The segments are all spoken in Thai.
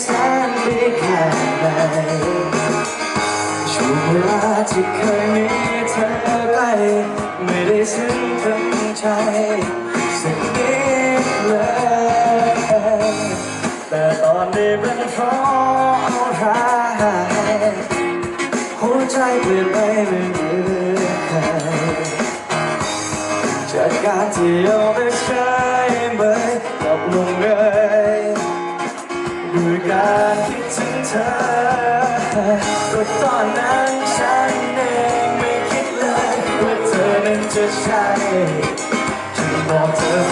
แสนดีแค่ไหนช่วงเวลาที่เคยมีเธอใกล้ไม่ได้ซึ้งถึงใจสักนิดเลย แต่ตอนนี้เป็นเพราะอะไรหัวใจเปลี่ยนไปไม่เหมือนใครจากการที่เอาไปใช้เบยกับลงเอย ด้วยการคิดถึงเธอ ก็ตอนนั้นฉันเองไม่คิดเลยว่าเธอนั้นจะใช่ฉันบอกเธอ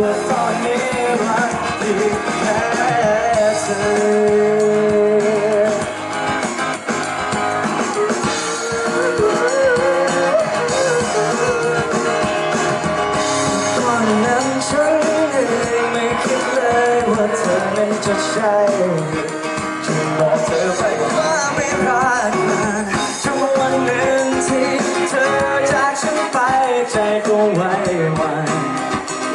ว่าตอนนี้รักดีแค่เธอตอนนั้นฉันเองไม่คิดเลยว่าเธอจะใช่จึงบอกเธอไปว่าไม่รักกันจนวันหนึ่งที่เธอจากฉันไปใจก็ไหวหวั่น